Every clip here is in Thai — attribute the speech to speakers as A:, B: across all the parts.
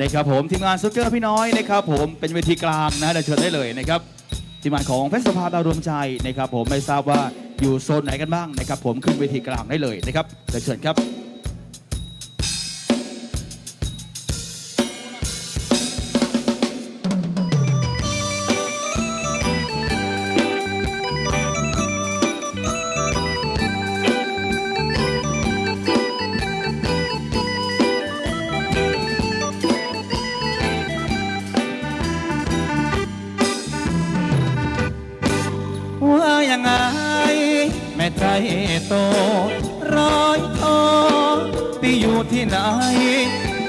A: นะครับผมทีมงานซุกเกอร์พี่น้อยนะครับผมเป็นเวทีกลางนะเดี๋ยวเชิญได้เลยนะครับทีมงานของเพชรสภาดาวรวมใจนะครับผมไม่ทราบว่าอยู่โซนไหนกันบ้างนะครับผมขึ้นเวทีกลางได้เลยนะครับเดี๋ยวเชิญครับ
B: ไง แม่ใจโต ร้อยโทไปอยู่ที่ไหน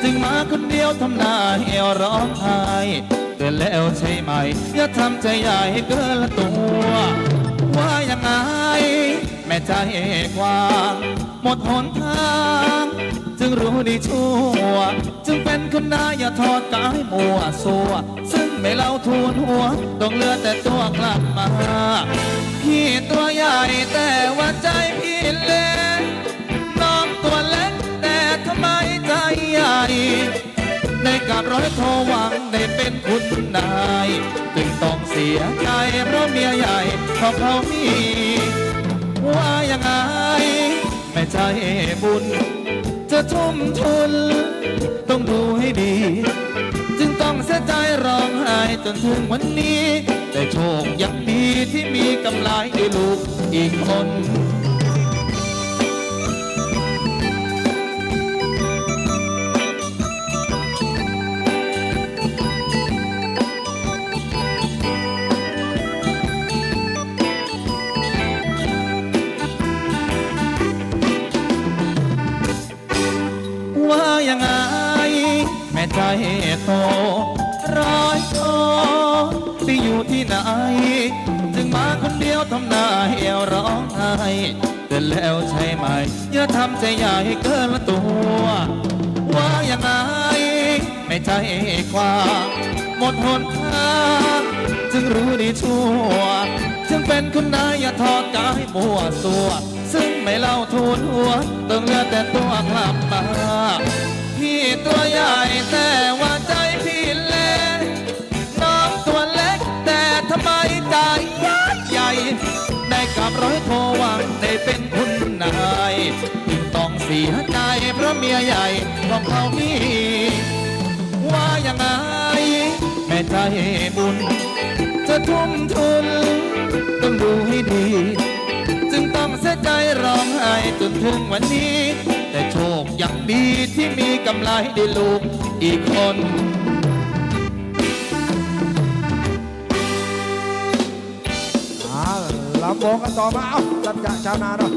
B: จึงมาคนเดียวทำหน้าเอวร้องไห้เตือนแล้วใช่ไหม อย่าทำใจใหญ่เกินละตัว ว่ายังไง แม่ใจกว้างหมดหนทาง จึงรู้ดีชั่ว จึงเป็นคนนายอย่าทอดกายมัวสัว ซึ่งไม่เล่าทูนหัว ต้องเลือแต่ตัวกลับมา ในกับร้อยโทหวังได้เป็นคุณนายจึงต้องเสียใจเพราะเมียใหญ่ของเขามีว่ายังไงแม่ใจบุญ จะทุ่มทุน ต้องดูให้ดี จึงต้องเสียใจร้องไห้จนถึงวันนี้ แต่โชคยังดีที่มีกำไรได้ลูกอีกคน ใจโตร้อยโตไปอยู่ที่ไหน จึงมาคนเดียวทำหน้าเหี่ยวร้องไห้แต่แล้วใช่ไหมอย่าทำใจใหญ่เกินละตัว ว่าอยังไงแม่ใจกว้างหมดหนทางจึงรู้ดีชั่ว จึงเป็นคุณนายอย่าทอดกายมัวสัวซึ่งไม่เล่าทูนหัวต้องเลือแต่ตัวกลับมาพี่ตัวใหญ่แต่ ได้กับร้อยโทวังได้เป็นคุณนายจึงต้องเสียใจเพราะเมียใหญ่ของเขามีว่ายังไงแม่ใจบุญ จะทุ่มทุนต้องดูให้ดี จึงต้องเสียใจร้องไห้จนถึงวันนี้ แต่โชคยังดีที่มีกำไรได้ลูกอีกคนำ
C: วงกันต่อมา เอ้าจับจะชาวนาเนาะ